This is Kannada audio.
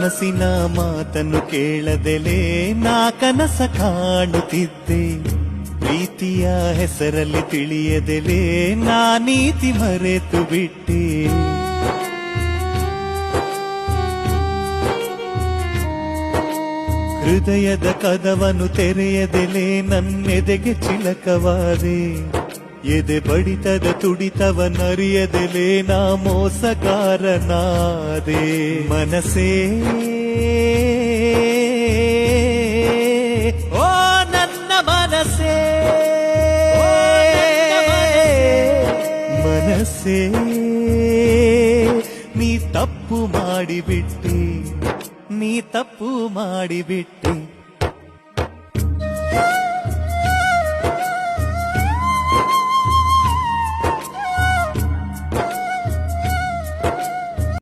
ಮನಸ್ಸಿನ ಮಾತನ್ನು ಕೇಳದೆಲೆ ನಾ ಕನಸ ಕಾಣುತ್ತಿದ್ದೆ. ಪ್ರೀತಿಯ ಹೆಸರಲ್ಲಿ ತಿಳಿಯದೆಲೆ ನಾ ನೀತಿ ಮರೆತು ಬಿಟ್ಟೆ. ಹೃದಯದ ಕದವನ್ನು ತೆರೆಯದೆಲೆ ನನ್ನೆದೆಗೆ ಚಿಲಕವಾದೆ. ಎದೆ ಬಡಿತದ ತುಡಿತವನ್ನರಿಯದೆಲೆ ನಾ ಮೋಸಕಾರನಾದೆ ಮನಸೇ ಓ ನನ್ನ ಮನಸೇ ಮನಸ್ಸೇ. ನೀ ತಪ್ಪು ಮಾಡಿಬಿಟ್ಟಿ. ನೀ ತಪ್ಪು ಮಾಡಿಬಿಟ್ಟಿ.